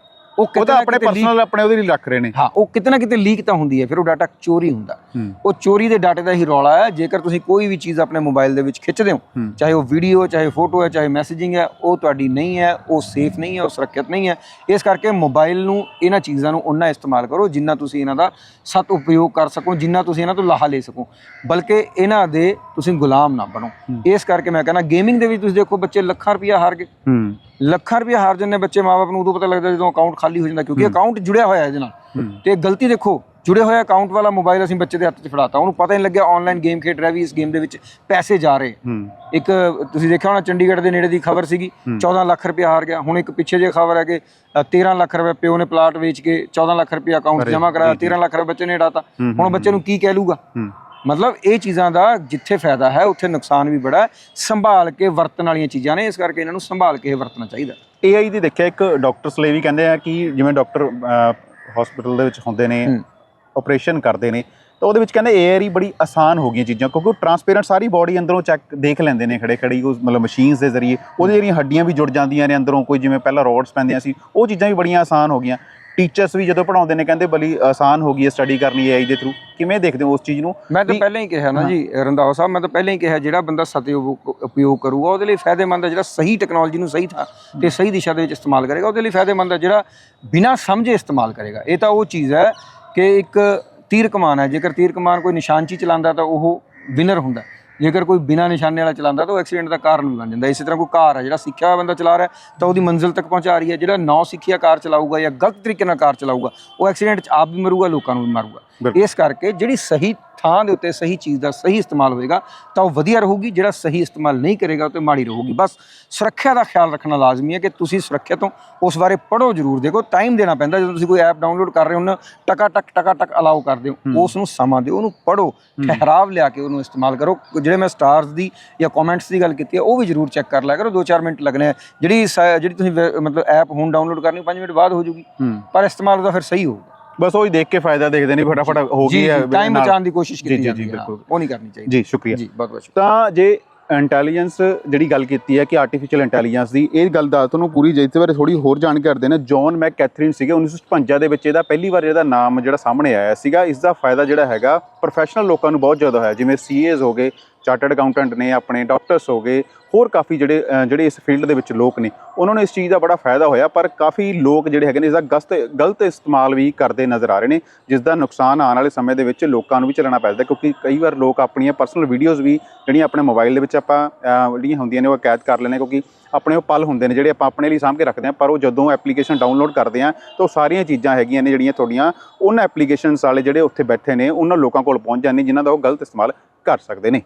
ਉਹ
ਉਹ
ਕਿਤੇ
ਤਾਂ
ਨਾ
ਆਪਣੇ ਪਰਸਨਲ ਆਪਣੇ ਉਹਦੇ ਲਈ ਰੱਖ ਰਹੇ ਨੇ।
ਹਾਂ ਉਹ ਕਿਤੇ ਨਾ ਕਿਤੇ ਲੀਕ ਤਾਂ ਹੁੰਦੀ ਹੈ ਫਿਰ ਉਹ ਡਾਟਾ ਚੋਰੀ ਹੁੰਦਾ। ਉਹ ਚੋਰੀ ਦੇ ਡਾਟੇ ਦਾ ਹੀ ਰੌਲਾ ਹੈ ਜੇਕਰ ਤੁਸੀਂ ਕੋਈ ਵੀ ਚੀਜ਼ ਆਪਣੇ ਮੋਬਾਈਲ ਦੇ ਵਿੱਚ ਖਿੱਚਦੇ ਹੋ। ਚਾਹੇ ਉਹ ਵੀਡੀਓ ਚਾਹੇ ਫੋਟੋ ਹੈ ਚਾਹੇ ਮੈਸੇਜਿੰਗ ਹੈ ਉਹ ਤੁਹਾਡੀ ਨਹੀਂ ਹੈ ਉਹ ਸੇਫ ਨਹੀਂ ਹੈ ਉਹ ਸੁਰੱਖਿਅਤ ਨਹੀਂ ਹੈ। ਇਸ ਕਰਕੇ ਮੋਬਾਈਲ ਨੂੰ ਇਹਨਾਂ ਚੀਜ਼ਾਂ ਨੂੰ ਉਹਨਾਂ ਇਸਤੇਮਾਲ ਕਰੋ ਜਿੰਨਾ ਤੁਸੀਂ ਇਹਨਾਂ ਦਾ ਸਤ ਉਪਯੋਗ ਕਰ ਸਕੋ ਜਿੰਨਾ ਤੁਸੀਂ ਇਹਨਾਂ ਤੋਂ ਲਾਹਾ ਲੈ ਸਕੋ। ਬਲਕਿ ਇਹਨਾਂ ਦੇ ਤੁਸੀਂ ਗੁਲਾਮ ਨਾ ਬਣੋ। ਇਸ ਕਰਕੇ ਮੈਂ ਕਹਿੰਦਾ ਗੇਮਿੰਗ ਦੇ ਵਿੱਚ ਤੁਸੀਂ ਦੇਖੋ ਬੱਚੇ ਲੱਖਾਂ ਰੁਪਇਆ ਹਾਰ ਗਏ। ਲੱਖਾਂ ਰੁਪਏ ਹਾਰ ਜਾਂਦੇ ਬੱਚੇ ਮਾਪੇ ਨੂੰ ਉਦੋਂ ਪਤਾ ਲੱਗਦਾ ਜਦੋਂ ਅਕਾਊਂਟ ਖਾਲੀ ਹੋ ਜਾਂਦਾ ਕਿਉਂਕਿ ਅਕਾਊਂਟ ਜੁੜਿਆ ਹੋਇਆ ਹੈ ਇਹਦੇ ਨਾਲ। ਤੇ ਗਲਤੀ ਦੇਖੋ ਜੁੜੇ ਹੋਇਆ ਅਕਾਊਂਟ ਵਾਲਾ ਮੋਬਾਈਲ ਅਸੀਂ ਬੱਚੇ ਦੇ ਹੱਥ 'ਚ ਫੜਾਤਾ। ਉਹਨੂੰ ਪਤਾ ਹੀ ਨਹੀਂ ਲੱਗਿਆ ਆਨਲਾਈਨ ਗੇਮ ਖੇਡ ਰਿਹਾ ਵੀ ਇਸ ਗੇਮ ਦੇ ਵਿੱਚ ਪੈਸੇ ਜਾ ਰਹੇ। ਇੱਕ ਤੁਸੀਂ ਦੇਖਿਆ ਹੋਣਾ ਚੰਡੀਗੜ੍ਹ ਦੇ ਨੇੜੇ ਦੀ ਖਬਰ ਸੀਗੀ 14 ਲੱਖ ਰੁਪਏ ਹਾਰ ਗਿਆ। ਹੁਣ ਇੱਕ ਪਿੱਛੇ ਜੇ ਖਬਰ ਹੈ ਕਿ ਅ, 13 ਲੱਖ ਰੁਪਏ ਪਿਓ ਨੇ ਪਲਾਟ ਵੇਚ ਕੇ 14 ਲੱਖ ਰੁਪਏ ਅਕਾਊਂਟ ਜਮ੍ਹਾਂ ਕਰਾਇਆ
ਜੀ, ਜੀ।
13 ਲੱਖ ਰੁਪਏ ਬੱਚੇ ਨੇ ਡਾਤਾ
ਹੂੰ,
ਹੁਣ ਬੱਚੇ ਨੂੰ ਕੀ ਕਹਿ ਲੂਗਾ? ਮਤਲਬ ਇਹ ਚੀਜ਼ਾਂ ਦਾ ਜਿੱਥੇ ਫਾਇਦਾ ਹੈ ਉੱਥੇ ਨੁਕਸਾਨ ਵੀ ਬੜਾ ਹੈ। ਸੰਭਾਲ ਕੇ ਵਰਤਣ ਵਾਲੀਆਂ ਚੀਜ਼ਾਂ ਨੇ ਇਸ ਕਰਕੇ ਇਹਨਾਂ ਨੂੰ ਸੰਭਾਲ ਕੇ ਵਰਤਣਾ ਚਾਹੀਦਾ।
AI ਦੀ ਦੇਖਿਆ ਇੱਕ ਡਾਕਟਰਸ ਲਈ ਵੀ ਕਹਿੰਦੇ ਆ ਕਿ ਜਿਵੇਂ ਡਾਕਟਰ ਹਸਪੀਟਲ ਦੇ ਵਿੱਚ ਹੁੰਦੇ ਨੇ। ਆਪਰੇਸ਼ਨ ਕਰਦੇ ਨੇ ਤਾਂ ਉਹਦੇ ਵਿੱਚ ਕਹਿੰਦੇ AI ਹੀ ਬੜੀ ਆਸਾਨ ਹੋ ਗਈਆਂ ਚੀਜ਼ਾਂ ਕਿਉਂਕਿ ਉਹ ਟਰਾਂਸਪੇਰੈਂਟ ਸਾਰੀ ਬਾਡੀ ਅੰਦਰੋਂ ਚੈੱਕ ਦੇਖ ਲੈਂਦੇ ਨੇ ਖੜੇ ਖੜੀ ਉਸ ਮਤਲਬ ਮਸ਼ੀਨਸ ਦੇ ਜ਼ਰੀਏ ਉਹਦੇ ਜਿਹੜੀਆਂ ਹੱਡੀਆਂ ਵੀ ਜੁੜ ਜਾਂਦੀਆਂ ਨੇ ਅੰਦਰੋਂ ਕੋਈ ਜਿਵੇਂ ਪਹਿਲਾਂ ਰੋਡਸ ਪੈਂਦੀਆਂ ਸੀ ਉਹ ਚੀਜ਼ਾਂ ਵੀ ਬੜੀਆਂ ਆਸਾਨ ਹੋ ਗਈਆਂ। ਟੀਚਰਸ ਵੀ ਜਦੋਂ ਪੜਾਉਂਦੇ ਨੇ ਕਹਿੰਦੇ ਬੜੀ ਆਸਾਨ ਹੋ ਗਈ ਹੈ ਸਟੱਡੀ ਕਰਨੀ AI ਦੇ ਥਰੂ ਕਿਵੇਂ ਦੇਖਦੇ ਹੋ ਉਸ ਚੀਜ਼ ਨੂੰ?
ਮੈਂ ਤਾਂ ਪਹਿਲਾਂ ਹੀ ਕਿਹਾ ਨਾ ਜੀ ਰੰਧਾਵਾ ਸਾਹਿਬ ਮੈਂ ਤਾਂ ਪਹਿਲਾਂ ਹੀ ਕਿਹਾ ਜਿਹੜਾ ਬੰਦਾ ਸਤਿ ਉਪਯੋਗ ਕਰੂਗਾ ਉਹਦੇ ਲਈ ਫਾਇਦੇਮੰਦ ਹੈ ਜਿਹੜਾ ਸਹੀ ਟੈਕਨੋਲੋਜੀ ਨੂੰ ਸਹੀ ਥਾਂ ਤੇ ਸਹੀ ਦਿਸ਼ਾ ਦੇ ਵਿੱਚ ਇਸਤੇਮਾਲ ਕਰੇਗਾ ਉਹਦੇ ਲਈ ਫਾਇਦੇਮੰਦ ਹੈ ਜਿਹੜਾ ਬਿਨਾਂ ਸਮਝੇ ਇਸਤੇਮਾਲ ਕਰੇਗਾ। ਇਹ ਤਾਂ ਉਹ ਚੀਜ਼ ਹੈ ਕਿ ਇੱਕ ਤੀਰ ਕਮਾਨ ਹੈ ਜੇਕਰ ਤੀਰ ਕਮਾਨ ਕੋਈ ਨਿਸ਼ਾਨਚੀ ਚਲਾਉਂਦਾ ਤਾਂ ਉਹ ਵਿਨਰ ਹੁੰਦਾ। ਜੇਕਰ ਕੋਈ ਬਿਨਾਂ ਨਿਸ਼ਾਨੇ ਵਾਲਾ ਚਲਾਉਂਦਾ ਤਾਂ ਉਹ ਐਕਸੀਡੈਂਟ ਦਾ ਕਾਰਨ ਵੀ ਬਣ ਜਾਂਦਾ। ਇਸੇ ਤਰ੍ਹਾਂ ਕੋਈ ਕਾਰ ਹੈ ਜਿਹੜਾ ਸਿੱਖਿਆ ਹੋਇਆ ਬੰਦਾ ਚਲਾ ਰਿਹਾ ਤਾਂ ਉਹਦੀ ਮੰਜ਼ਿਲ ਤੱਕ ਪਹੁੰਚਾ ਰਹੀ ਹੈ। ਜਿਹੜਾ ਨੌ ਸਿੱਖਿਆ ਕਾਰ ਚਲਾਊਗਾ ਜਾਂ ਗਲਤ ਤਰੀਕੇ ਨਾਲ ਕਾਰ ਚਲਾਊਗਾ, ਉਹ ਐਕਸੀਡੈਂਟ 'ਚ ਆਪ ਵੀ ਮਰੂਗਾ, ਲੋਕਾਂ ਨੂੰ ਵੀ ਮਾਰੂਗਾ। ਇਸ ਕਰਕੇ ਜਿਹੜੀ ਸਹੀ ਥਾਂ ਦੇ ਉੱਤੇ ਸਹੀ ਚੀਜ਼ ਦਾ ਸਹੀ ਇਸਤੇਮਾਲ ਹੋਏਗਾ ਤਾਂ ਉਹ ਵਧੀਆ ਰਹੂਗੀ ਜਿਹੜਾ ਸਹੀ ਇਸਤੇਮਾਲ ਨਹੀਂ ਕਰੇਗਾ ਉਹ ਤੇ ਮਾੜੀ ਰਹੂਗੀ। ਬਸ ਸੁਰੱਖਿਆ ਦਾ ਖਿਆਲ ਰੱਖਣਾ ਲਾਜ਼ਮੀ ਹੈ ਕਿ ਤੁਸੀਂ ਸੁਰੱਖਿਆ ਤੋਂ ਉਸ ਬਾਰੇ ਪੜ੍ਹੋ ਜ਼ਰੂਰ। ਦੇਖੋ ਟਾਈਮ ਦੇਣਾ ਪੈਂਦਾ ਜਦੋਂ ਤੁਸੀਂ ਕੋਈ ਐਪ ਡਾਊਨਲੋਡ ਕਰ ਰਹੇ ਹੋ ਨਾ ਟਕਾ ਟਕ ਟਕਾ ਟਕ ਅਲਾਉ ਕਰਦੇ ਹੋ। ਉਸ ਨੂੰ ਸਮਾਂ ਦਿਓ ਉਹਨੂੰ ਪੜ੍ਹੋ ਠਹਿਰਾਵ ਲਿਆ ਕੇ ਉਹਨੂੰ ਇਸਤੇਮਾਲ ਕਰੋ। ਜਿਹੜੇ ਮੈਂ ਸਟਾਰਸ ਦੀ ਜਾਂ ਕਮੈਂਟਸ ਦੀ ਗੱਲ ਕੀਤੀ ਹੈ ਉਹ ਵੀ ਜ਼ਰੂਰ ਚੈੱਕ ਕਰ ਲਿਆ ਕਰੋ। 2-4 ਮਿੰਟ ਲੱਗਣੇ ਜਿਹੜੀ ਜਿਹੜੀ ਤੁਸੀਂ ਮਤਲਬ ਐਪ ਹੁਣ ਡਾਊਨਲੋਡ ਕਰਨੀ 5 ਮਿੰਟ ਬਾਅਦ ਹੋ ਜੂਗੀ। ਪਰ ਇਸਤੇਮਾਲ ਉਹਦਾ ਫਿਰ ਸਹੀ ਹੋਊਗਾ।
ਬਸ ਉਹ ਹੀ ਦੇਖ ਕੇ ਫਾਇਦਾ ਦੇਖਦੇ ਨਹੀਂ ਫਟਾਫਟ ਹੋ ਗਈ ਹੈ
ਟਾਈਮ ਬਚਾਉਣ ਦੀ ਕੋਸ਼ਿਸ਼ ਕੀਤੀ
ਜੀ,
ਜਾਂਦੀ
ਜੀ,
ਹੈ। ਉਹ ਨਹੀਂ ਕਰਨੀ ਚਾਹੀਦੀ।
ਜੀ ਸ਼ੁਕਰੀਆ।
ਜੀ ਬਹੁਤ ਬਹੁਤ
ਤਾਂ ਜੇ ਇੰਟੈਲੀਜੈਂਸ ਜਿਹੜੀ ਗੱਲ ਕੀਤੀ ਹੈ ਕਿ ਆਰਟੀਫੀਸ਼ੀਅਲ ਇੰਟੈਲੀਜੈਂਸ ਦੀ ਇਹ ਗੱਲ ਦਾ ਤੁਹਾਨੂੰ ਪੂਰੀ ਜੇ ਇਸ ਬਾਰੇ ਥੋੜੀ ਹੋਰ ਜਾਣਕਾਰੀ ਦੇਣਾ ਜੌਨ ਮੈਕ ਕੈਥਰੀਨ ਸੀਗੇ 1956 ਦੇ ਵਿੱਚ ਇਹਦਾ ਪਹਿਲੀ ਵਾਰ ਇਹਦਾ ਨਾਮ ਜਿਹੜਾ ਸਾਹਮਣੇ ਆਇਆ ਸੀਗਾ। ਇਸ ਦਾ ਫਾਇਦਾ ਜਿਹੜਾ ਹੈਗਾ ਪ੍ਰੋਫੈਸ਼ਨਲ ਲੋਕਾਂ ਨੂੰ ਬਹੁਤ ਜ਼ਿਆਦਾ ਹੋਇਆ। ਜਿਵੇਂ ਸੀਏਜ਼ ਹੋ ਗਏ ਚਾਰਟਰਡ ਅਕਾਊਂਟੈਂਟ ਨੇ, ਆਪਣੇ ਡਾਕਟਰਸ ਹੋ ਗਏ, ਹੋਰ ਕਾਫੀ ਜਿਹੜੇ ਜਿਹੜੇ ਇਸ ਫੀਲਡ ਦੇ ਵਿੱਚ ਲੋਕ ਨੇ, ਉਹਨਾਂ ਨੂੰ ਇਸ ਚੀਜ਼ ਦਾ ਬੜਾ ਫਾਇਦਾ ਹੋਇਆ, ਪਰ ਕਾਫੀ ਲੋਕ ਜਿਹੜੇ ਹੈਗੇ ਨੇ, ਇਸ ਦਾ ਗਲਤ ਗਲਤ ਇਸਤੇਮਾਲ ਵੀ ਕਰਦੇ ਨਜ਼ਰ ਆ ਰਹੇ ਨੇ, ਜਿਸ ਦਾ ਨੁਕਸਾਨ ਆਉਣ ਵਾਲੇ ਸਮੇਂ ਦੇ ਵਿੱਚ ਲੋਕਾਂ ਨੂੰ ਵੀ ਝੱਲਣਾ ਪੈਂਦਾ ਕਿਉਂਕਿ ਕਈ ਵਾਰ ਲੋਕ ਆਪਣੀਆਂ ਪਰਸਨਲ ਵੀਡੀਓਜ਼ ਵੀ ਜਿਹੜੀਆਂ ਆਪਣੇ ਮੋਬਾਈਲ ਦੇ ਵਿੱਚ ਆਪਾਂ ਜਿਹੜੀਆਂ ਹੁੰਦੀਆਂ ਨੇ, ਉਹ ਕੈਦ ਕਰ ਲੈਂਦੇ ਹਾਂ ਕਿਉਂਕਿ ਆਪਣੇ ਉਹ ਪਲ ਹੁੰਦੇ ਨੇ, ਜਿਹੜੇ ਆਪਾਂ ਆਪਣੇ ਲਈ ਸਾਂਭ ਕੇ ਰੱਖਦੇ ਹਾਂ, ਪਰ ਉਹ ਜਦੋਂ ਐਪਲੀਕੇਸ਼ਨ ਡਾਊਨਲੋਡ ਕਰਦੇ ਹਾਂ, ਤਾਂ ਉਹ ਸਾਰੀਆਂ ਚੀਜ਼ਾਂ ਹੈਗੀਆਂ ਨੇ, ਜਿਹੜੀਆਂ ਤੁਹਾਡੀਆਂ ਉਹਨਾਂ ਐਪਲੀਕੇਸ਼ਨਸ ਵਾਲੇ ਜਿਹੜੇ ਉੱਥੇ ਬੈਠੇ ਨੇ, ਉਹਨਾਂ ਲੋਕਾਂ ਕੋਲ ਪਹੁੰਚ ਜਾਂਦੀਆਂ ਜਿਨ੍ਹਾਂ ਦਾ ਉਹ ਗਲਤ ਇਸਤੇਮਾਲ ਕਰ ਸਕਦੇ ਨੇ।